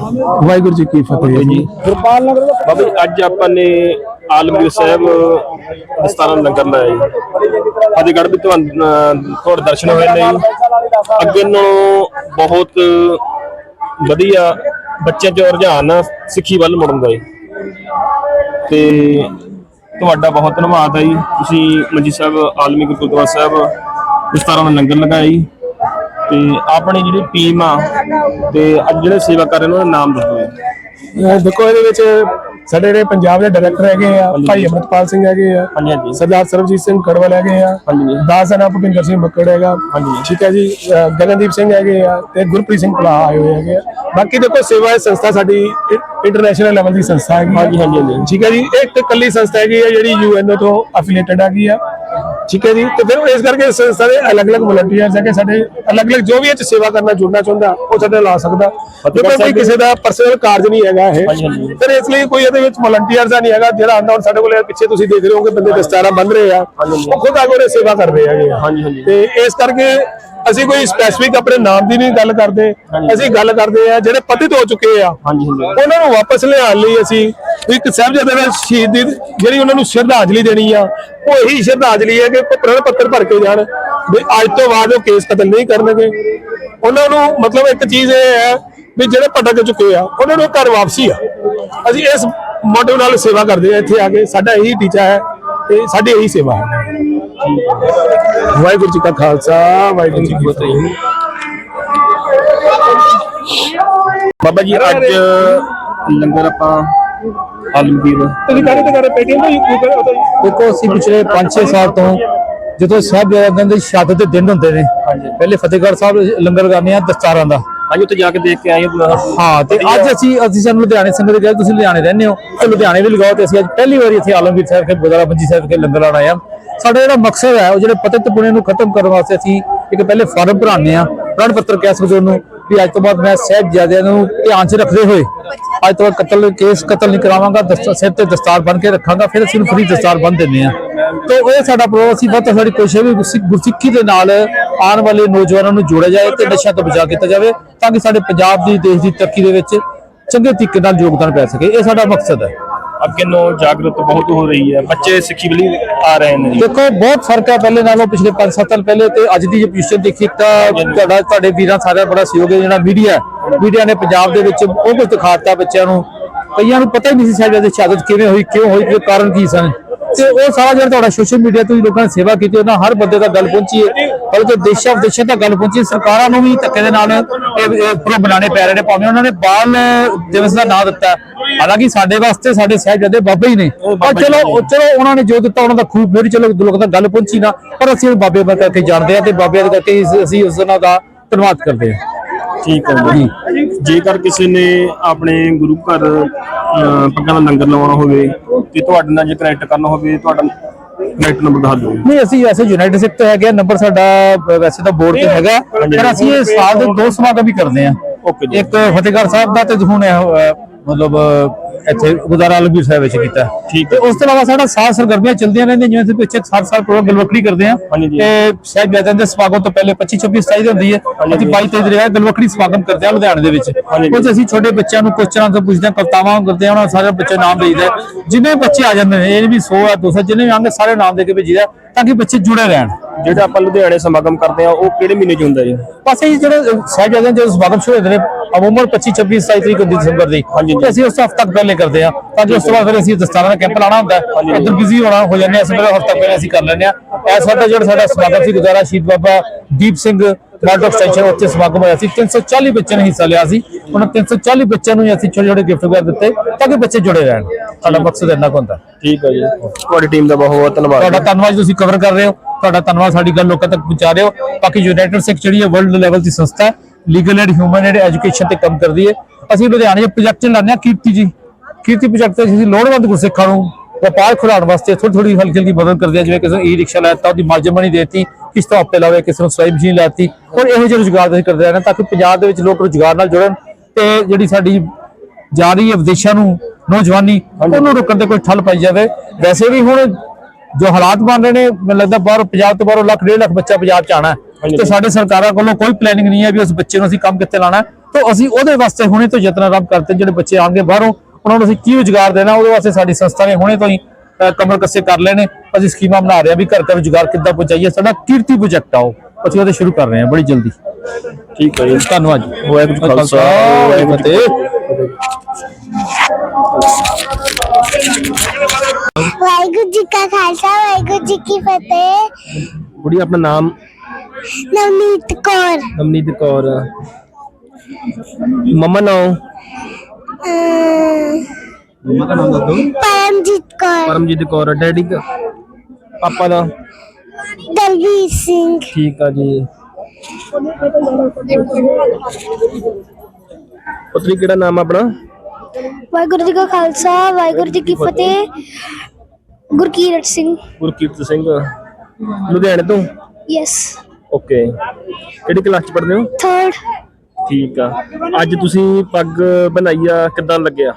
ਵਾਹਿਗੁਰੂ ਜੀ ਕੀ ਫਤਿਹ ਜੀ। ਬਾਬਾ ਜੀ ਅੱਜ ਆਪਾਂ ਨੇ ਆਲਮਗੀਰ ਸਾਹਿਬ ਦਸਤਾਨਾ ਲੰਗਰ ਲਾਇਆ ਜੀ। ਫਤਿਹਗੜ੍ਹ ਵੀ ਤੁਹਾਨੂੰ ਤੁਹਾਡੇ ਦਰਸ਼ਨ ਹੋਏ ਨੇ ਅੱਗੇ ਨਾਲੋਂ ਬਹੁਤ ਵਧੀਆ ਬੱਚਿਆਂ 'ਚ ਰੁਝਾਨ ਆ ਸਿੱਖੀ ਵੱਲ ਮੁੜਨ ਦਾ ਜੀ। ਤੇ ਤੁਹਾਡਾ ਬਹੁਤ ਧੰਨਵਾਦ ਹੈ ਜੀ। ਤੁਸੀਂ ਮੰਜੀ ਸਾਹਿਬ ਆਲਮੀ ਗੁਰਦੁਆਰਾ ਸਾਹਿਬ ਦਸਤਾਨਾ ਲੰਗਰ ਲਗਾਇਆ ਜੀ। ਤੇ ਆਪਣੀ ਜਿਹੜੀ ਟੀਮ ਆ ਤੇ ਅੱਜ ਜਿਹੜੇ ਸੇਵਾ ਕਰ ਰਹੇ ਨੇ ਉਹਨਾਂ ਦਾ ਨਾਮ ਦੱਸੋ ਜੀ ਅਹ ਦੇਖੋ ਇਹਦੇ ਵਿੱਚ ਸਾਡੇ ਜਿਹੜੇ ਪੰਜਾਬ ਦੇ ਡਾਇਰੈਕਟਰ ਹੈਗੇ ਆ ਭਾਈ ਅਮਰਪਾਲ ਸਿੰਘ ਹੈਗੇ ਆ ਹਾਂਜੀ ਹਾਂਜੀ ਸਰਦਾਰ ਸਰਬਜੀਤ ਸਿੰਘ ਕੜਵਲ ਹੈਗੇ ਆ ਹਾਂਜੀ ਦਾਸ ਹੈ ਭੁਪਿੰਦਰ ਸਿੰਘ ਬੱਕੜ ਹੈਗਾ ਹਾਂਜੀ। ਠੀਕ ਹੈ ਜੀ ਅਹ ਗਗਨਦੀਪ ਸਿੰਘ ਹੈਗੇ ਆ ਤੇ ਗੁਰਪ੍ਰੀਤ ਸਿੰਘ ਭਲਾ ਆਏ ਹੋਏ ਹੈਗੇ ਆ ਬਾਕੀ ਦੇਖੋ ਸੇਵਾ ਇਹ ਸੰਸਥਾ ਸਾਡੀ ਇੰਟਰਨੈਸ਼ਨਲ ਲੈਵਲ ਦੀ ਸੰਸਥਾ ਹੈਗੀ ਆ। ਹਾਂਜੀ, ਹਾਂਜੀ, ਹਾਂਜੀ। ਠੀਕ ਹੈ ਜੀ ਇਹ ਇੱਕ ਇਕੱਲੀ ਸੰਸਥਾ ਹੈਗੀ ਹੈ ਜਿਹੜੀ ਯੂਐਨਓ ਤੋਂ ਅਫੀਲੀਏਟਡ ਹੈਗੀ ਆ ਠੀਕ ਹੈ ਜੀ? ਤੇ ਫਿਰ ਇਸ ਕਰਕੇ ਦੇ ਅਲੱਗ-ਅਲੱਗ ਵਲੰਟੀਅਰਸ ਹੈਗੇ ਸਾਡੇ ਅਲੱਗ-ਅਲੱਗ ਜੋ ਵੀ ਇਹ 'ਚ ਸੇਵਾ ਕਰਨਾ ਜੁੜਨਾ ਚਾਹੁੰਦਾ ਉਹ ਸਾਡੇ ਲਾ ਸਕਦਾ। ਕਿਉਂਕਿ ਕੋਈ ਕਿਸੇ ਦਾ ਪਰਸਨਲ ਕਾਰਜ ਨਹੀਂ ਹੈਗਾ ਇਹ। ਫਿਰ ਇਸ ਲਈ ਕੋਈ ਇਹਦੇ ਵਿੱਚ ਵਲੰਟੀਅਰਸ ਨਹੀਂ ਹੈਗਾ ਜਿਹੜਾ ਆਂਦਾ ਹੁਣ ਸਾਡੇ ਕੋਲ ਪਿੱਛੇ ਤੁਸੀਂ ਦੇਖ ਰਹੇ ਹੋਗੇ ਬੰਦੇ ਦਸਤਾਰਾ ਬੰਨ ਰਹੇ ਆ। ਉਹ ਖੁਦ ਆ ਕੇ ਸੇਵਾ ਕਰ ਰਹੇ ਹੈਗੇ ਆ। ਹਾਂਜੀ, ਹਾਂਜੀ। ਤੇ ਇਸ ਕਰਕੇ ਅਸੀਂ ਕੋਈ ਸਪੈਸੀਫਿਕ ਆਪਣੇ ਨਾਮ ਦੀ ਨਹੀਂ ਗੱਲ ਕਰਦੇ ਅਸੀਂ ਗੱਲ ਕਰਦੇ ਆ ਜਿਹੜੇ ਪਤਿਤ ਹੋ ਚੁੱਕੇ ਆ। ਉਹਨਾਂ ਨੂੰ ਵਾਪਸ ਲਿਆਉਣ ਲਈ ਅਸੀਂ ਇੱਕ ਸਾਹਿਬਜ਼ਾਦੇ ਦਾ ਸ਼ਹੀਦ ਦੀ ਜਿਹੜੀ ਉਹਨਾਂ ਨੂੰ ਸ਼ਰਧਾਂਜਲੀ ਦੇਣੀ ਆ ਉਹ ਇਹੀ ਸ਼ਰਧਾਂਜਲੀ ਹੈ ਕਿ ਪ੍ਰਣ ਪੱਤਰ ਭਰ ਕੇ ਜਾਣ ਵੀ ਅੱਜ ਤੋਂ ਬਾਅਦ ਉਹ ਕੇਸ ਕਤਲ ਨਹੀਂ ਕਰਨਗੇ। ਉਹਨਾਂ ਨੂੰ ਮਤਲਬ ਇੱਕ ਚੀਜ਼ ਇਹ ਹੈ ਵੀ ਜਿਹੜੇ ਭਟਕ ਚੁੱਕੇ ਆ ਉਹਨਾਂ ਨੂੰ ਘਰ ਵਾਪਸੀ ਆ। ਅਸੀਂ ਇਸ ਮੋਟਿਵ ਨਾਲ ਸੇਵਾ ਕਰਦੇ ਆ ਇੱਥੇ ਆ ਕੇ ਸਾਡਾ ਇਹੀ ਟੀਚਾ ਹੈ ਤੇ ਸਾਡੀ ਇਹੀ ਸੇਵਾ ਹੈ। ਵਾਹਿਗੁਰੂ ਜੀ ਕਾ ਖਾਲਸਾ ਵਾਹਿਗੁਰੂ ਜੀ ਕੀ ਫਤਿਹ। ਬਾਬਾ ਜੀ ਅੱਜ ਲੰਗਰ ਆਪਾਂ ਆਲਮਗੀਰ ਤੁਸੀਂ ਕਰੇ ਤੇ ਕਰੇ ਪੇਟੀਐਮ ਤੋਂ ਯੂ ਕਰੇ ਦੇਖੋ ਅਸੀਂ ਪਿਛਲੇ 5-6 ਸਾਲ ਤੋਂ ਜਦੋਂ ਸਾਹਿਬਜ਼ਾਦਿਆਂ ਦੇ ਸ਼ਹਾਦਤ ਦੇ ਦਿਨ ਹੁੰਦੇ ਨੇ ਪਹਿਲੇ ਫਤਿਹਗੜ੍ਹ ਸਾਹਿਬ ਲੰਗਰ ਲਗਾਉਂਦੇ ਆ ਦਸਤਾਰਾਂ ਦਾ। ਅੱਜ ਉੱਥੇ ਜਾ ਕੇ ਦੇਖ ਕੇ ਆਏ ਹਾਂ ਤੇ ਅੱਜ ਅਸੀਂ ਅਸੀਂ ਸਾਨੂੰ ਲੁਧਿਆਣੇ ਸੰਗਤ ਦੇ ਤੁਸੀਂ ਲੁਧਿਆਣੇ ਰਹਿੰਦੇ ਹੋ ਤੇ ਲੁਧਿਆਣੇ ਵੀ ਲਗਾਓ ਤੇ ਅਸੀਂ ਅੱਜ ਪਹਿਲੀ ਵਾਰੀ ਇੱਥੇ ਆਲਮਗੀਰ ਸਾਹਿਬ ਕੇ ਗੁਰਦੁਆਰਾ ਬੰਜੀ ਸਾਹਿਬ ਕੇ ਲੰਗਰ ਹਾਂ। ਸਾਡਾ ਜਿਹੜਾ ਮਕਸਦ ਹੈ, ਉਹ ਜਿਹੜੇ ਪਤਿਤ ਪੁਣੇ ਨੂੰ ਖਤਮ ਕਰਨ ਵਾਸਤੇ ਅਸੀਂ ਇੱਕ ਪਹਿਲੇ ਫਾਰਮ ਭਰਾਉਂਦੇ ਆ ਪ੍ਰਣ ਪੱਤਰ ਕਹਿ ਸਕਦੇ ਉਹਨੂੰ, ਵੀ ਅੱਜ ਤੋਂ ਬਾਅਦ ਮੈਂ ਸਾਹਿਬਜ਼ਾਦਿਆਂ ਨੂੰ ਧਿਆਨ 'ਚ ਰੱਖਦੇ ਹੋਏ ਅੱਜ ਤੋਂ ਬਾਅਦ ਕਤਲ ਕੇਸ ਕਤਲ ਨਹੀਂ ਕਰਾਵਾਂਗਾ, ਦਸਤ- ਸਿਰ ਤੇ ਦਸਤਾਰ ਬਣ ਕੇ ਰੱਖਾਂਗਾ, ਫਿਰ ਅਸੀਂ ਫ੍ਰੀ ਦਸਤਾਰ ਬੰਨ ਦਿੰਦੇ ਆ ਤੇ ਇਹ ਸਾਡਾ ਪ੍ਰੋਗਰਾਮ ਅਸੀਂ ਬਹੁਤ ਸਾਡੀ ਕੋਸ਼ਿਸ਼ ਹੈ ਵੀ ਗੁਰਸਿੱਖੀ ਦੇ ਨਾਲ ਆਉਣ ਵਾਲੇ ਨੌਜਵਾਨਾਂ ਨੂੰ ਜੋੜਿਆ ਜਾਏ ਤੇ ਨਸ਼ਿਆਂ ਤੋਂ ਬਚਾ ਕੀਤਾ ਜਾਵੇ, ਤਾਂ ਕਿ ਸਾਡੇ ਪੰਜਾਬ ਦੀ, ਦੇਸ਼ ਦੀ ਤਰੱਕੀ ਦੇ ਵਿੱਚ ਚੰਗੇ ਤਰੀਕੇ ਨਾਲ ਯੋਗਦਾਨ ਪੈ ਸਕੇ। ਇਹ ਸਾਡਾ ਮਕਸਦ ਹੈ। ਅੱਗੇ ਨੂੰ ਜਾਗਰੂਕ ਬਹੁਤ ਹੋ ਰਹੀ ਹੈ। ਬੱਚੇ ਸਿੱਖੀ ਵੱਲ ਆ ਰਹੇ ਨੇ ਦੇਖੋ ਬਹੁਤ ਫ਼ਰਕ ਹੈ ਪਹਿਲੇ ਨਾਲੋਂ ਪਿਛਲੇ 5-7 ਸਾਲ ਪਹਿਲੇ ਤੇ ਅੱਜ ਦੀ ਜੇ ਪੋਜੀਸ਼ਨ ਦੇਖੀ ਤਾਂ ਤੁਹਾਡਾ ਤੁਹਾਡੇ ਵੀਰਾਂ ਸਾਰਿਆਂ ਬੜਾ ਸਹਿਯੋਗ ਹੈ। ਜਿਹੜਾ ਮੀਡੀਆ ਮੀਡੀਆ ਨੇ ਪੰਜਾਬ ਦੇ ਵਿੱਚ ਉਹ ਕੁਝ ਦਿਖਾਤਾ ਬੱਚਿਆਂ ਨੂੰ। ਕਈਆਂ ਨੂੰ ਪਤਾ ਹੀ ਨਹੀਂ ਸੀ ਸਾਹਿਬ ਦੀ ਸ਼ਹਾਦਤ ਕਿਵੇਂ ਹੋਈ ਕਿਉਂ ਹੋਈ ਤੇ ਕਾਰਨ ਕੀ ਸਨ। ਤੇ ਉਹ ਸਾਰਾ ਜਿਹੜਾ ਤੁਹਾਡਾ ਸੋਸ਼ਲ ਮੀਡੀਆ ਤੋਂ ਲੋਕਾਂ ਨੇ ਸੇਵਾ ਕੀਤੀ ਉਹਨਾਂ ਹਰ ਬੰਦੇ ਤੱਕ ਗੱਲ ਪਹੁੰਚੀ ਹੈ। ਬਲਕਿ ਦੇਸ਼ਾਂ ਵਿਦੇਸ਼ਾਂ ਤੱਕ ਗੱਲ ਪਹੁੰਚੀ। ਸਰਕਾਰਾਂ ਨੂੰ ਵੀ ਧੱਕੇ ਦੇ ਨਾਲ ਇਹ ਪ੍ਰੋ ਬਣਾਉਣੇ ਪੈ ਰਹੇ ਨੇ ਭਾਵੇਂ ਉਹਨਾਂ ਨੇ ਬਾਲ ਦਿਵਸ ਦਾ ਨਾਂ ਦਿੱਤਾ। ਹਾਲਾਂਕਿ ਸਾਡੇ ਵਾਸਤੇ ਸਾਡੇ ਸਾਹਿਬਜ਼ਾਦੇ ਬਾਬਾ ਹੀ ਨੇ। ਪਰ ਚਲੋ ਚਲੋ ਉਹਨਾਂ ਨੇ ਜੋ ਦਿੱਤਾ ਉਹਨਾਂ ਦਾ ਖੂਬ ਫਿਰ ਚਲੋ ਲੋਕਾਂ ਤੱਕ ਗੱਲ ਪਹੁੰਚੀ ਨਾ। ਪਰ ਅਸੀਂ ਬਾਬੇ ਬਾਰੇ ਕਰਕੇ ਜਾਣਦੇ ਆ ਤੇ ਬਾਬਿਆਂ ਦੇ ਕਰਕੇ ਅਸੀਂ ਉਸ ਉਹਨਾਂ ਦਾ ਧੰਨਵਾਦ ਕਰਦੇ ਹਾਂ। ਠੀਕ ਹੈ ਜੀ। ਜੇਕਰ ਕਿਸੇ ਨੇ ਆਪਣੇ ਗੁਰੂ ਘਰ ਪੱਗਾਂ ਦਾ ਲੰਗਰ ਲਵਾਉਣਾ ਹੋਵੇ ਤੇ ਤੁਹਾਡੇ ਨਾਲ ਜੇ ਕਨੈਕਟ ਕਰਨਾ ਹੋਵੇ ਤੁਹਾਡਾ ਕਨੈਕਟ ਨੰਬਰ ਦੱਸ ਦਿਓ। ਨਹੀਂ ਅਸੀਂ ਵੈਸੇ ਯੂਨਾਈਟਿਡ ਸਿੱਖ ਤੋਂ ਹੈਗੇ ਨੰਬਰ ਸਾਡਾ ਵੈਸੇ ਤਾਂ ਬੋਰਡ ਤੇ ਹੈਗਾ। ਪਰ ਅਸੀਂ ਇਹ ਸਾਲ ਦੇ ਦੋ ਸਮਾਗਮ ਵੀ ਕਰਦੇ ਆ। ਇੱਕ ਫਤਿਹਗੜ੍ਹ ਸਾਹਿਬ ਦਾ ਤੇ ਹੁਣ ਮਤਲਬ ਇੱਥੇ ਗੁਰਦੁਆਰਾ ਆਲਮਗੀਰ ਸਾਹਿਬ ਵਿੱਚ ਕੀਤਾ। ਠੀਕ ਤੇ ਉਸ ਤੋਂ ਇਲਾਵਾ ਸਾਡਾ ਸਾਲ ਸਰਗਰਮੀਆਂ ਚੱਲਦੀਆਂ ਰਹਿੰਦੀਆਂ ਜਿਵੇਂ ਅਸੀਂ ਪਿੱਛੇ 7 ਸਾਲ ਪ੍ਰੋਗਰਾਮ ਗਲਵਕੜੀ ਕਰਦੇ ਆ। ਤੇ ਸਾਹਿਬਜ਼ਾਦਿਆਂ ਦੇ ਸਮਾਗਮ ਤੋਂ ਪਹਿਲੇ 25 26 27 ਦੀ ਹੁੰਦੀ ਹੈ। ਅਸੀਂ 22 23 ਦੇ ਗਲਵਕੜੀ ਸਮਾਗਮ ਕਰਦੇ ਆ ਲੁਧਿਆਣੇ ਦੇ ਵਿੱਚ। ਕੁਝ ਅਸੀਂ ਛੋਟੇ ਬੱਚਿਆਂ ਨੂੰ ਕੁਐਸਚਨਾਂ ਤੋਂ ਪੁੱਛਦੇ ਆ ਕਵਤਾਵਾਂ ਕਰਦੇ ਆ ਉਹਨਾਂ ਸਾਰੇ ਬੱਚੇ ਨਾਮ ਦੇਈਦਾ ਜਿੰਨੇ ਬੱਚੇ ਆ ਜਾਂਦੇ ਨੇ ਇਹ ਵੀ 100 ਆ 200 ਜਿੰਨੇ ਵੀ ਆਉਂਦੇ ਸਾਰੇ ਨਾਮ ਦੇ ਕੇ ਭੇਜੀਦਾ ਤਾਂ ਕਿ ਬੱਚੇ ਜੁੜੇ ਰਹਿਣ। ਜਿਹੜਾ ਆਪਾਂ ਲੁਧਿਆਣੇ ਸਮਾਗਮ ਕਰਦੇ ਆ ਉਹ ਕਿਹੜੇ ਮਹੀਨੇ ਚ ਹੁੰਦਾ ਜੀ? ਇਹ ਜਿਹੜੇ ਸਾਹਿਬਜ਼ਾਦਿਆਂ ਦੇ ਸਮਾਗਮ ਸ਼ੁਰੂ ਹੁੰਦੇ ਨੇ ਅਮੂਮਨ 25 26 27 ਤਰੀਕ ਹੁੰਦੀ ਦਸੰਬਰ ਦੀ। ਤੇ ਅਸੀਂ ਉਸ ਹਫ਼ਤਾ ਤੱਕ ਪਹਿਲੇ ਕਰਦੇ ਆ ਤਾਂ ਕਿ ਉਸ ਤੋਂ ਬਾਅਦ ਫਿਰ ਅਸੀਂ ਦਸਤਾਰਾਂ ਦਾ ਕੈਂਪ ਲਾਣਾ ਹੁੰਦਾ ਹੈ ਇੱਧਰ ਬਿਜ਼ੀ ਹੋਣਾ ਹੋ ਜਾਂਦੇ ਆ ਇਸ ਵੇਲੇ ਹਫ਼ਤਾ ਪਹਿਲੇ ਅਸੀਂ ਕਰ ਲੈਂਦੇ ਆ ਇਸ ਵਾਰ ਦਾ ਜਿਹੜਾ ਸਾਡਾ ਸਮਾਗਮ ਸੀ ਗੁਜ਼ਾਰਾ Shaheed Baba Deep Singh ward of station ਉੱਥੇ ਸਮਾਗਮ ਹੋਇਆ ਸੀ। 340 ਬੱਚਿਆਂ ਨੇ ਹਿੱਸਾ ਲਿਆ ਸੀ। ਉਹਨਾਂ 340 ਬੱਚਿਆਂ ਨੂੰ ਅਸੀਂ ਛੋਟੇ ਛੋਟੇ ਗਿਫਟ ਵਗੈਰਾ ਦਿੱਤੇ ਤਾਂ ਕਿ ਬੱਚੇ ਜੁੜੇ ਰਹਿਣ। ਸਾਡਾ ਮਕਸਦ ਇੰਨਾ ਹੁੰਦਾ। ਠੀਕ ਹੈ ਜੀ। ਤੁਹਾਡੀ ਟੀਮ ਦਾ ਬਹੁਤ ਬਹੁਤ ਧੰਨਵਾਦ। ਤੁਹਾਡਾ ਧੰਨਵਾਦ ਤੁਸੀਂ ਕਵਰ ਕਰ ਰਹੇ ਹੋ। ਤੁਹਾਡਾ ਧੰਨਵਾਦ ਸਾਡੀ ਗੱਲ ਲੋਕਾਂ ਤੱਕ ਪਹੁੰਚਾ ਰਹੇ ਹੋ। ਬਾਕੀ ਯੂਨਾਈਟਿਡ ਸਿੱਖ ਜਿਹੜੀ ਹੈ ਵਰਲਡ ਲੈਵਲ ਦੀ ਸੰਸਥਾ ਹੈ। Legal and human and education ਤੇ ਕੰਮ ਕਰਦੀ ਹੈ। ਅਸੀਂ ਲੁਧਿਆਣੇ 'ਚ ਪ੍ਰੋਜੈਕਟ ਚਲਾਉਂਦੇ ਕੀਰਤੀ ਜੀ ਕੀਰਤੀ ਪ੍ਰੋਜੈਕਟ ਤੇ ਅਸੀਂ ਲੋੜਵੰਦ ਗੁਰਸਿੱਖਾਂ ਨੂੰ ਵਪਾਰ ਖੁਲਾਉਣ ਵਾਸਤੇ ਥੋੜੀ ਥੋੜੀ ਹਲਕੀ ਹਲਕੀ ਮਦਦ ਕਰਦੇ ਹਾਂ ਜਿਵੇਂ ਕਿਸੇ ਨੂੰ ਈ ਰਿਕਸ਼ਾ ਲੈਤਾ ਉਹਦੀ ਮਾਰਜਨ ਮਨੀ ਦੇਤੀ ਕਿਸ਼ਤ ਹਫ਼ਤੇ ਲਾਵੇ ਕਿਸੇ ਨੂੰ ਸਲਾਈ ਮਸ਼ੀਨ ਲੈਤੀ ਔਰ ਇਹੋ ਜਿਹੇ ਰੁਜ਼ਗਾਰ ਅਸੀਂ ਕਰਦੇ ਰਹਿੰਦੇ ਹਾਂ ਤਾਂ ਕਿ ਪੰਜਾਬ ਦੇ ਵਿੱਚ ਲੋਕ ਰੁਜ਼ਗਾਰ ਨਾਲ ਜੁੜਨ ਤੇ ਜਿਹੜੀ ਸਾਡੀ ਜਾ ਰਹੀ ਹੈ ਵਿਦੇਸ਼ਾਂ ਨੂੰ ਨੌਜਵਾਨੀ ਉਹਨੂੰ ਰੋਕਣ ਤੇ ਕੋਈ ਠੱਲ ਪਾਈ ਜਾਵੇ। ਵੈਸੇ ਵੀ ਹੁਣ ਜੋ ਹਾਲਾਤ ਬਣ ਰਹੇ ਨੇ ਮੈਨੂੰ ਲੱਗਦਾ ਬਾਹਰ ਪੰਜਾਬ ਤੋਂ ਬਾਹਰੋਂ ਲੱਖ ਡੇਢ ਲੱਖ ਬੱਚਾ ਪੰਜਾਬ ਚ ਆਣਾ ਤੇ ਸਾਡੇ ਸਰਕਾਰਾਂ ਕੋਲੋਂ ਕੋਈ ਪਲੈਨਿੰਗ ਨਹੀਂ ਹੈ ਵੀ ਉਸ ਬੱਚੇ ਨੂੰ ਅਸੀਂ ਕੰਮ ਕਿੱਥੇ ਲਾਣਾ। ਤਾਂ ਅਸੀਂ ਉਹਦੇ ਵਾਸਤੇ ਹੁਣੇ ਤੋਂ ਯਤਨ ਆਰੰਭ ਕਰਤੇ ਜਿਹੜੇ ਬੱਚੇ ਆਣਗੇ ਬਾਹਰੋਂ ਉਹਨਾਂ ਨੂੰ ਅਸੀਂ ਕੀ ਰੁਜ਼ਗਾਰ ਦੇਣਾ ਉਹਦੇ ਵਾਸਤੇ ਸਾਡੀ ਸੰਸਥਾ ਨੇ ਹੁਣੇ ਤੋਂ ਹੀ ਕਮਰ ਕੱਸੇ ਕਰ ਲਏ ਨੇ ਅਸੀਂ ਸਕੀਮਾਂ ਬਣਾ ਰਹੇ ਹਾਂ ਵੀ ਘਰ ਘਰ ਰੁਜ਼ਗਾਰ ਕਿੱਦਾਂ ਪਹੁੰਚਾਈਏ। ਸਾਡਾ ਕੀਰਤੀ ਪ੍ਰੋਜੈਕਟ ਆ ਉਹ। ਅਸੀਂ ਉਹਦੇ ਸ਼ੁਰੂ ਕਰ ਰਹੇ ਹਾਂ ਬੜੀ ਜਲਦੀ। ਠੀਕ ਹੈ ਜੀ। ਧੰਨਵਾਦ ਜੀ। ਵਾਹਿਗੁਰੂ ਜੀ ਕਾ ਖਾਲਸਾ ਵਾਹਿਗੁਰੂ ਜੀ ਕੀ ਫਤਿਹ ਵਾਹਿਗੁਰੂ ਜੀ ਕਾ ਖਾਲਸਾ ਵਾਹਿਗੁਰੂ ਜੀ ਕੀ ਫਤਿਹ। ਕੁੜੀ ਆਪਣਾ ਨਾਮ? ਨਵਨੀਤ ਕੌਰ। ਨਵਨੀਤ ਕੌਰ। ਮੰਮਾ ਨਾਮ? ਪਰਮਜੀਤ ਕੌਰ। ਪਰਮਜੀਤ ਕੌਰ ਡੈਡੀ ਦਾ ਪਾਪਾ ਦਾ? ਦਲਵੀਰ ਸਿੰਘ। ਠੀਕ ਆ ਜੀ। ਪੁੱਤਰੀ ਕਿਹੜਾ ਨਾਮ ਆ ਆਪਣਾ? ਵਾਹਿਗੁਰੂ ਜੀ ਕਾ ਖਾਲਸਾ ਵਾਹਿਗੁਰੂ ਜੀ ਕੀ ਫਤਿਹ। ਗੁਰਕੀਰਤ ਸਿੰਘ। ਗੁਰਕੀਰਤ ਸਿੰਘ। ਲੁਧਿਆਣੇ ਤੋਂ? ਯੈਸ ਓਕੇ ਕਿਹੜੀ ਕਲਾਸ ਚ ਪੜ੍ਹਦੇ ਹੋ? ਥਰਡ ਠੀਕ ਆ। ਅੱਜ ਤੁਸੀਂ ਪੱਗ ਬਣਾਈ ਆ ਕਿੱਦਾਂ ਲੱਗਿਆ?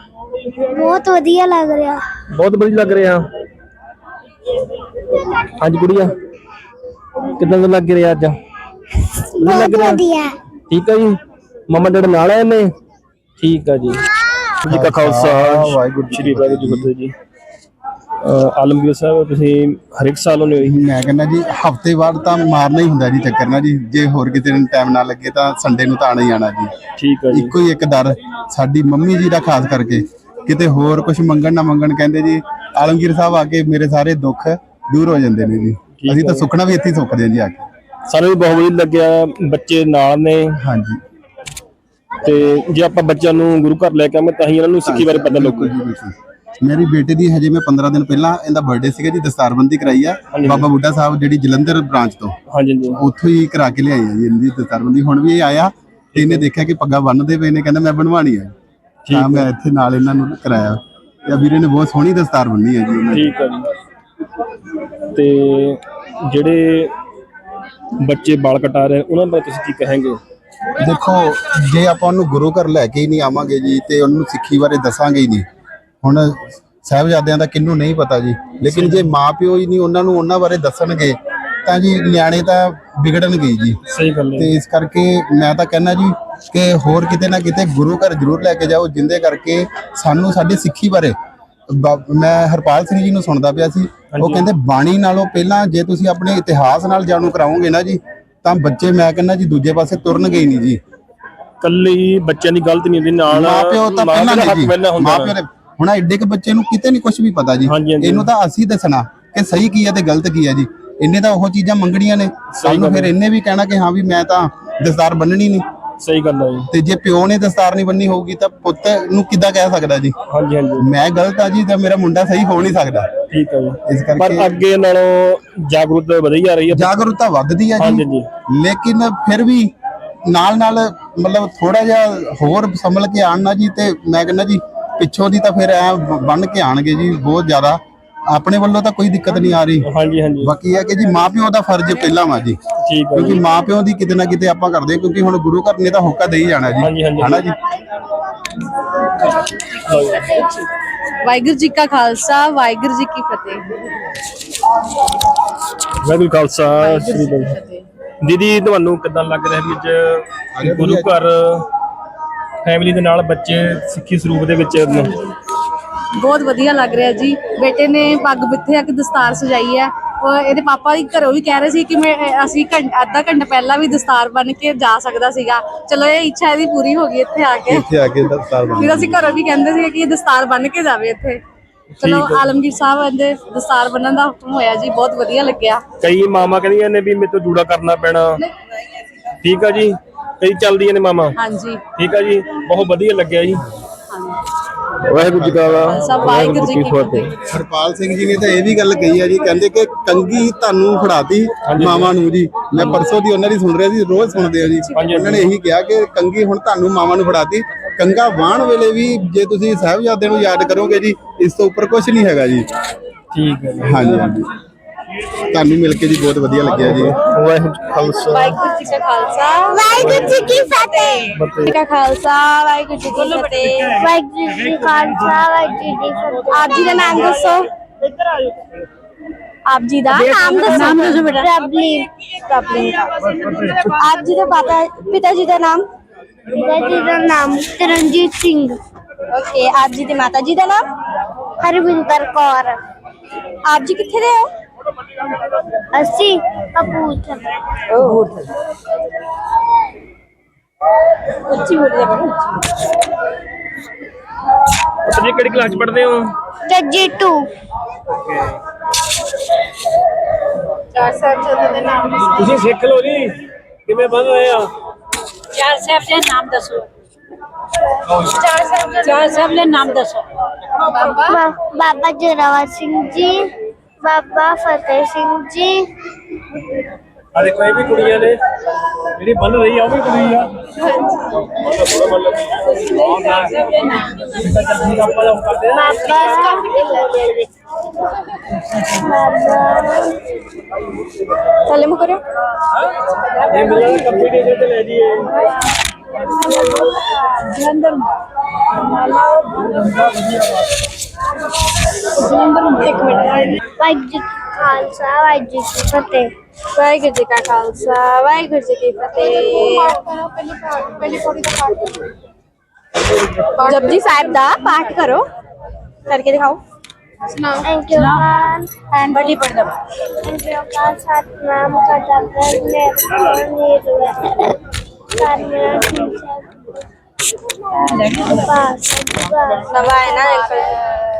ਬਹੁਤ ਵਧੀਆ ਲੱਗ ਰਿਹਾ। ਬਹੁਤ ਵਧੀਆ ਲੱਗ ਰਿਹਾ। ਹਾਂਜੀ ਗੁੜੀਆ ਕਿੱਦਾਂ ਦਾ ਲੱਗ ਰਿਹਾ ਅੱਜ? ਵਧੀਆ ਬਹੁਤ ਲੱਗ ਰਿਹਾ? ਵਧੀਆ। ਠੀਕ ਆ ਜੀ? ਮਮਾ ਡੈਡ ਨਾਲ ਆਏ ਨੇ ਠੀਕ ਆ ਜੀ। ਜੀ ਕਾ ਖਾਲਸਾ ਵਾਹਿਗੁਰੂ ਜੀ ਕੀ ਫਤਿਹ ਜੀ। ਆਲਮਗੀਰ ਸਾਹਿਬ ਤੁਸੀਂ ਹਰ ਇੱਕ ਸਾਲ ਉਹਨੇ ਉਹੀ ਮੈਂ ਕਹਿੰਦਾ ਜੀ ਹਫ਼ਤੇ ਬਾਅਦ ਤਾਂ ਮਾਰਨਾ ਹੀ ਹੁੰਦਾ ਜੀ ਚੱਕਰ ਨਾ ਜੀ। ਜੇ ਹੋਰ ਕਿਤੇ ਨੂੰ ਟਾਈਮ ਨਾ ਲੱਗੇ ਤਾਂ ਸੰਡੇ ਨੂੰ ਤਾਂ ਆਣਾ ਹੀ ਆਣਾ ਜੀ। ਠੀਕ ਆ ਜੀ। ਇੱਕੋ ਹੀ ਇੱਕ ਦਰ ਸਾਡੀ ਮੰਮੀ ਜੀ ਦਾ ਖਾਸ ਕਰਕੇ। ਕਿਤੇ ਹੋਰ ਕੁਝ ਮੰਗਣ ਨਾ ਮੰਗਣ ਕਹਿੰਦੇ ਜੀ ਆਲਮਗੀਰ ਸਾਹਿਬ ਆ ਕੇ ਮੇਰੇ ਸਾਰੇ ਦੁੱਖ ਦੂਰ ਹੋ ਜਾਂਦੇ ਨੇ ਜੀ। ਅਸੀਂ ਤਾਂ ਸੁੱਖਣਾ ਵੀ ਇੱਥੇ ਹੀ ਸੁੱਖਦੇ ਹਾਂ ਜੀ ਆ ਕੇ। ਸਾਨੂੰ ਵੀ ਬਹੁਤ ਵਧੀਆ ਲੱਗਿਆ ਬੱਚੇ ਨਾਲ ਨੇ। ਹਾਂਜੀ। ਤੇ ਜੇ ਆਪਾਂ ਬੱਚਿਆਂ ਨੂੰ ਗੁਰੂ ਘਰ ਲੈ ਕੇ ਆਵਾਂਗੇ ਤਾਂ ਹੀ ਇਹਨਾਂ ਨੂੰ ਸਿੱਖੀ ਬਾਰੇ ਪਤਾ ਲੱਗੂ। ਮੇਰੀ ਬੇਟੇ ਦੀ ਹਜੇ ਮੈਂ 15 ਦਿਨ ਪਹਿਲਾਂ ਇਹਦਾ ਬਰਥਡੇ ਸੀਗਾ ਜੀ ਦਸਤਾਰਬੰਦੀ ਕਰਾਈ ਆ। ਬਾਬਾ ਬੁੱਢਾ ਸਾਹਿਬ ਜਿਹੜੀ ਜਲੰਧਰ ਬ੍ਰਾਂਚ ਤੋਂ। ਹਾਂਜੀ ਜੀ ਉੱਥੋਂ ਹੀ ਕਰਾ ਕੇ ਲਿਆਈ ਆ ਜੀ ਇਹਦੀ ਦਸਤਾਰਬੰਦੀ। ਹੁਣ ਵੀ ਇਹ ਆਇਆ ਤੇ ਇਹਨੇ ਦੇਖਿਆ ਕਿ ਪੱਗਾਂ ਬੰਨਦੇ ਪਏ ਨੇ ਕਹਿੰਦਾ ਮੈਂ ਬਣਵਾਣੀ ਆ। ਤਾਂ ਮੈਂ ਇੱਥੇ ਨਾਲ ਇਹਨਾਂ ਨੂੰ ਕਰਾਇਆ। ਤੇ ਵੀਰੇ ਨੇ ਬਹੁਤ ਸੋਹਣੀ ਦਸਤਾਰ ਬੰਨੀ ਹੈ ਜੀ ਉਹਨਾਂ ਦੀ। ਠੀਕ ਆ ਜੀ। ਤੇ ਜਿਹੜੇ ਬੱਚੇ ਵਾਲ ਕਟਾ ਰਹੇ ਉਹਨਾਂ ਬਾਰੇ ਤੁਸੀਂ ਕੀ ਕਹਾਂਗੇ? ਦੇਖੋ ਜੇ ਆਪਾਂ ਉਹਨੂੰ ਗੁਰੂ ਘਰ ਲੈ ਕੇ ਹੀ ਨਹੀਂ ਆਵਾਂਗੇ ਜੀ ਤੇ ਉਹਨੂੰ ਸਿੱਖੀ ਬਾਰੇ ਦੱਸਾਂਗੇ ਹੀ ਨਹੀਂ ਹੁਣ ਸਾਹਿਬਜ਼ਾਦਿਆਂ ਦਾ ਕਿੰਨੂੰ ਨਹੀਂ ਪਤਾ ਜੀ। ਲੇਕਿਨ ਜੇ ਮਾਪਿਓ ਹੀ ਨਹੀਂ ਉਹਨਾਂ ਨੂੰ ਉਹਨਾਂ ਬਾਰੇ ਦੱਸਣਗੇ ਤਾਂ ਜੀ ਨਿਆਣੇ ਤਾਂ ਵਿਗੜਨਗੇ ਜੀ। ਸਹੀ ਗੱਲ ਤੇ ਇਸ ਕਰਕੇ ਮੈਂ ਤਾਂ ਕਹਿੰਦਾ ਜੀ ਕਿ ਹੋਰ ਕਿਤੇ ਨਾ ਕਿਤੇ ਗੁਰੂ ਘਰ ਜ਼ਰੂਰ ਲੈ ਕੇ ਜਾਓ ਜਿੰਦੇ ਕਰਕੇ ਸਾਨੂੰ ਸਾਡੀ ਸਿੱਖੀ ਬਾਰੇ ਮੈਂ ਹਰਪਾਲ ਸਿੰਘ ਜੀ ਨੂੰ ਸੁਣਦਾ ਪਿਆ ਸੀ। ਉਹ ਕਹਿੰਦੇ ਬਾਣੀ ਨਾਲੋਂ ਪਹਿਲਾਂ ਜੇ ਤੁਸੀਂ ਆਪਣੇ ਇਤਿਹਾਸ ਨਾਲ ਜਾਣੂ ਕਰਾਓਗੇ ਨਾ ਜੀ ਤਾਂ ਬੱਚੇ ਮੈਂ ਕਹਿੰਦਾ ਜੀ ਦੂਜੇ ਪਾਸੇ ਤੁਰਨਗੇ ਹੀ ਨਹੀਂ ਜੀ। ਕੱਲੀ ਬੱਚਿਆਂ ਦੀ ਗਲਤੀ ਨਹੀਂ ਹੁੰਦੀ ਨਾਲ ਮਾਪਿਓ ਤਾਂ ਪਹਿਲਾਂ ਨਹੀਂ ਜੀ। ਮਾਪਿਓ ਦੇ ਹੁਣ ਐਡੇ ਕ ਬੱਚੇ ਨੂੰ ਕਿਤੇ ਨਹੀਂ ਕੁਝ ਵੀ ਪਤਾ ਜੀ। ਹਾਂਜੀ, ਹਾਂਜੀ। ਇਹਨੂੰ ਤਾਂ ਅਸੀਂ ਦੱਸਣਾ ਕਿ ਸਹੀ ਕੀ ਹੈ ਤੇ ਗਲਤ ਕੀ ਹੈ ਜੀ। ਇਹਨੇ ਤਾਂ ਉਹ ਚੀਜ਼ਾਂ ਮੰਗਣੀਆਂ ਨੇ। ਸਾਨੂੰ ਫਿਰ ਇਹਨੇ ਵੀ ਕਹਿਣਾ ਕਿ ਹਾਂ ਵੀ ਮੈਂ ਤਾਂ ਦਸਤਾਰ ਬੰਨਣੀ ਨਹੀਂ ਸਹੀ ਗੱਲ ਹੈ ਜੀ। ਤੇ ਜੇ ਪਿਓ ਨੇ ਦਸਤਾਰ ਨਹੀਂ ਬੰਨੀ ਹੋਊਗੀ ਤਾਂ ਪੁੱਤ ਨੂੰ ਕਿੱਦਾਂ ਕਹਿ ਸਕਦਾ ਜੀ? ਹਾਂਜੀ ਹਾਂਜੀ। ਮੈਂ ਗਲਤ ਆ ਜੀ ਤਾਂ ਮੇਰਾ ਮੁੰਡਾ ਸਹੀ ਹੋ ਨਹੀਂ ਸਕਦਾ। ਠੀਕ ਹੈ ਜੀ। ਇਸ ਪਰ ਕਰਕੇ ਅੱਗੇ ਨਾਲੋਂ ਜਾਗਰੂਕਤਾ ਵਧੀ ਜਾ ਰਹੀ ਹੈ। ਜਾਗਰੂਕਤਾ ਵੱਧਦੀ ਹੈ ਹਾਂਜੀ ਜੀ ਜੀ ਲੇਕਿਨ ਫਿਰ ਵੀ ਨਾਲ ਨਾਲ ਮਤਲਬ ਥੋੜਾ ਜਿਹਾ ਹੋਰ ਸੰਭਲ ਕੇ ਆਣ ਨਾ ਜੀ ਤੇ ਮੈਂ ਕਹਿੰਦਾ ਜੀ ਪਿੱਛੋਂ ਦੀ ਤਾਂ ਫਿਰ ਐ ਬਣ ਕੇ ਆਣਗੇ ਜੀ ਬਹੁਤ ਜ਼ਿਆਦਾ। ਆਪਣੇ ਵੱਲੋਂ ਤਾਂ ਕੋਈ ਦਿੱਕਤ ਨਹੀਂ ਆ ਰਹੀ। ਹਾਂਜੀ ਹਾਂਜੀ। ਬਾਕੀ ਇਹ ਹੈ ਕਿ ਜੀ ਮਾਪਿਓ ਦਾ ਫਰਜ਼ ਪਹਿਲਾਂ ਵਾ ਜੀ। ਠੀਕ ਹੈ ਕਿਉਂਕਿ ਮਾਪਿਓ ਦੀ ਕਿਤੇ ਨਾ ਕਿਤੇ ਆਪਾਂ ਕਰਦੇ ਹਾਂ, ਕਿਉਂਕਿ ਹੁਣ ਗੁਰੂ ਘਰ ਨੇ ਤਾਂ ਹੋਕਾ ਦੇ ਹੀ ਜਾਣਾ ਜੀ। ਹਾਂਜੀ, ਹਾਂਜੀ। ਹਨਾ ਜੀ? ਵਾਹਿਗੁਰੂ ਜੀ ਕਾ ਖਾਲਸਾ ਵਾਹਿਗੁਰੂ ਜੀ ਕੀ ਫਤਿਹ। ਵਾਹਿਗੁਰੂ ਖਾਲਸਾ ਸ੍ਰੀ ਅਕਾਲ। ਦੀਦੀ ਤੁਹਾਨੂੰ ਕਿਦਾਂ ਲੱਗ ਰਿਹਾ ਵੀ ਅੱਜ ਗੁਰੂ ਘਰ ਫੈਮਿਲੀ ਦੇ ਨਾਲ ਬੱਚੇ ਸਿੱਖੀ ਸਰੂਪ ਦੇ ਵਿੱਚ ਬਹੁਤ ਵਧੀਆ ਲੱਗ ਰਿਹਾ ਜੀ। ਬੇਟੇ ਨੇ ਪੱਗ ਬਿੱਥੇ ਆ ਕੇ ਦਸਤਾਰ ਸਜਾਈ ਹੈ ਉਹ ਇਹਦੇ ਪਾਪਾ ਵੀ ਘਰੋਂ ਵੀ ਕਹਿ ਰਹੇ ਸੀ ਕਿ ਮੈਂ ਅਸੀਂ ਘੰਟਾ ਅੱਧਾ ਘੰਟਾ ਪਹਿਲਾਂ ਵੀ ਦਸਤਾਰ ਬਣ ਕੇ ਜਾ ਸਕਦਾ ਸੀਗਾ। ਚਲੋ ਇਹ ਇੱਛਾ ਇਹਦੀ ਪੂਰੀ ਹੋ ਗਈ ਇੱਥੇ ਆ ਕੇ। ਇੱਥੇ ਆ ਕੇ ਦਸਤਾਰ ਬੰਨ੍ਹ ਫਿਰ ਅਸੀਂ ਘਰੋਂ ਵੀ ਕਹਿੰਦੇ ਸੀ ਕਿ ਇਹ ਦਸਤਾਰ ਬਣ ਕੇ ਜਾਵੇ ਇੱਥੇ। ਚਲੋ ਆਲਮਗੀਰ ਸਾਹਿਬ ਦੇ ਦਸਤਾਰ ਬੰਨਣ ਦਾ ਹੁਕਮ ਹੋਇਆ ਜੀ। ਬਹੁਤ ਵਧੀਆ ਲੱਗਿਆ। ਕਈ ਮਾਮਾ ਕਹਿੰਦੀਆਂ ਨੇ ਵੀ ਮੇਰੇ ਤੋਂ ਜੂੜਾ ਕਰਨਾ ਪੈਣਾ। ਠੀਕ ਆ ਜੀ। ਕਈ ਚੱਲਦੀਆਂ ਨੇ ਮਾਮਾ। ਹਾਂਜੀ। ਠੀਕ ਆ ਜੀ? ਬਹੁਤ ਵਧੀਆ ਲੱਗਿਆ ਜੀ। ਵਾਹਿਗੁਰੂ ਜੀ ਕਾ ਸਭ ਵਾਹਿਗੁਰੂ ਜੀ ਕੀ ਫਤਿਹ। ਹਰਪਾਲ ਸਿੰਘ ਜੀ ਨੇ ਤਾਂ ਇਹ ਵੀ ਗੱਲ ਕਹੀ ਆ ਜੀ ਕਹਿੰਦੇ ਕਿ ਕੰਗੀ ਤੁਹਾਨੂੰ ਫੜਾਤੀ ਮਾਵਾਂ ਨੂੰ ਜੀ। ਮੈਂ ਪਰਸੋਂ ਦੀ ਉਹਨਾਂ ਦੀ ਸੁਣ ਰਿਹਾ ਸੀ ਰੋਜ਼ ਸੁਣਦੇ ਆ ਜੀ। ਉਹਨਾਂ ਨੇ ਇਹੀ ਕਿਹਾ ਕਿ ਕੰਗੀ ਹੁਣ ਤੁਹਾਨੂੰ ਮਾਵਾਂ ਨੂੰ ਫੜਾਤੀ। ਕੰਗਾ ਵਾਹਣ ਵੇਲੇ ਵੀ ਜੇ ਤੁਸੀਂ ਸਾਹਿਬਜ਼ਾਦੇ ਨੂੰ ਯਾਦ ਕਰੋਗੇ ਜੀ ਇਸ ਤੋਂ ਉੱਪਰ ਕੁਝ ਨਹੀਂ ਹੈਗਾ ਜੀ। ਠੀਕ ਹੈ ਜੀ। ਹਾਂਜੀ ਹਾਂਜੀ। ਤੁਹਾਨੂੰ ਮਿਲ ਕੇ ਜੀ ਬਹੁਤ ਵਧੀਆ ਲੱਗਿਆ ਜੀ। ਵਾਹਿਗੁਰੂ ਜੀ ਖਾਲਸਾ। ਵਾਹਿਗੁਰੂ ਜੀ ਕਾ ਖਾਲਸਾ। ਵਾਹਿਗੁਰੂ ਜੀ ਕੀ ਫਤਿਹ। ਜੀ ਕਾ ਖਾਲਸਾ ਵਾਹਿਗੁਰੂ ਜੀ ਕੀ ਫਤਿਹ। ਵਾਹਿਗੁਰੂ ਜੀ ਕੀ ਖਾਲਸਾ ਵਾਹਿਗੁਰੂ ਜੀ ਕੀ ਫਤਿਹ। ਆਪ ਜੀ ਦਾ ਨਾਮ ਦੱਸੋ। ਆਪ ਜੀ ਦਾ ਨਾਮ ਦੱਸੋ। ਨਾਮ ਦੱਸੋ ਬੇਟਾ। ਪ੍ਰਬਲੀਨ ਪ੍ਰਬਲੀਨ ਆਪ ਜੀ ਦੇ ਪਾਪਾ ਪਿਤਾ ਜੀ ਦਾ ਨਾਮ? ਪਿਤਾ ਜੀ ਦਾ ਨਾਮ ਤਰਨਜੀਤ ਸਿੰਘ। ਓਕੇ ਆਪ ਜੀ ਦੇ ਮਾਤਾ ਜੀ ਦਾ ਨਾਮ? ਹਰਵਿੰਦਰ ਕੌਰ। ਆਪ ਜੀ ਕਿੱਥੇ ਦੇ ਹੋ? ਅਸੀਂ ਕਪੂਰਥਲਾ ਉੱਚੀ ਬੋਲ ਰਿਹਾ ਬੜਾ ਤੁਸੀਂ ਕਿਹੜੀ ਕਲਾਸ ਪੜ੍ਹਦੇ ਹੋ ਜੱਜੀ 2 ਤੁਸੀਂ ਸਿੱਖ ਲਓ ਜੀ ਕਿਵੇਂ ਬਣ ਰਹੇ ਆ ਚਾਰ ਸਾਹਿਬ ਦੇ ਨਾਮ ਦੱਸੋ ਚਾਰ ਸਾਹਿਬ ਦੇ ਨਾਮ ਦੱਸੋ ਬਾਬਾ ਜੋਰਾਵਰ ਸਿੰਘ ਜੀ ਬਾਬਾ ਫਤਿਹ ਸਿੰਘ ਜੀ। ਆ ਦੇਖੋ ਇਹ ਵੀ ਕੁੜੀਆਂ ਨੇ। ਜਿਹੜੀ ਬਣ ਰਹੀ ਆ ਉਹ ਵੀ ਕੁੜੀ ਆ। ਥੱਲੇ ਮੁ ਕਰਿਓ ਇਹ ਮਿਲਣ ਕੰਪੀਟੀਸ਼ਨ ਤੇ ਲੈ ਜੀਏ ਵਾਹਿਗੁਰੂ ਜੀ ਕਾ ਖਾਲਸਾ ਵਾਹਿਗੁਰੂ ਜੀ ਕੀ ਫਤਿਹ ਵਾਹਿਗੁਰੂ ਜੀ ਕਾ ਖਾਲਸਾ ਵਾਹਿਗੁਰੂ ਜੀ ਕੀ ਫਤਿਹ ਜਪਜੀ ਸਾਹਿਬ ਦਾ ਪਾਠ ਕਰੋ ਕਰਕੇ ਦਿਖਾਓ ਥੈਂਕ ਯੂ ਖਾਨ ਐਂਡ ਬੜੀ ਪੜ ਦਵਾ ਥੈਂਕ ਯੂ ਖਾਨ ਸਤਨਾਮ ਕਰਤਾ ਕਰਨੇ ਨੀਰ ਕਰਨੇ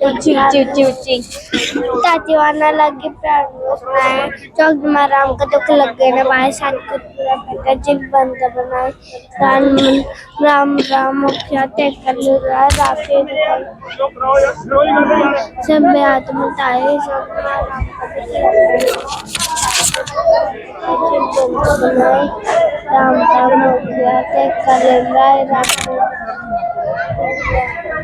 ઉચી ઉચી ઉચી ઉચી તાતીવાના લાગી પ્રાર્થનાએ ચોકમાં રામ કદક લગીને મારે સાંકુટ પૂરા પેટા જીવ બંધ બનાવે રામ રામ રામ મુખ્યા તે કલુરા રાખે सब में आत्म ताए सब राम राम राम मुख्या ते कलुरा રાખે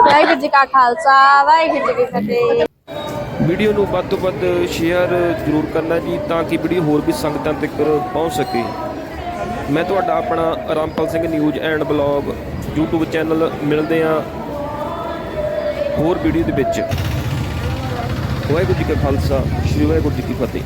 ਵਾਹਿਗੁਰੂ ਜੀ ਕਾ ਖਾਲਸਾ, ਵਾਹਿਗੁਰੂ ਜੀ ਕੀ ਫਤਿਹ। ਵੀਡੀਓ ਨੂੰ ਵੱਧ ਤੋਂ ਵੱਧ ਸ਼ੇਅਰ ਜ਼ਰੂਰ ਕਰਨਾ ਜੀ, ਤਾਂ ਕਿ ਵੀਡੀਓ ਹੋਰ ਵੀ ਸੰਗਤਾਂ ਤੱਕ ਪਹੁੰਚ ਸਕੇ। ਮੈਂ ਤੁਹਾਡਾ ਆਪਣਾ Rampal Singh news and blog YouTube channel ਮਿਲਦੇ ਆ ਹੋਰ ਵੀਡੀਓ ਦੇ ਵਿੱਚ। ਵਾਹਿਗੁਰੂ ਜੀ ਕਾ ਖਾਲਸਾ, ਸ੍ਰੀ ਵਾਹਿਗੁਰੂ ਜੀ ਕੀ ਫਤਿਹ।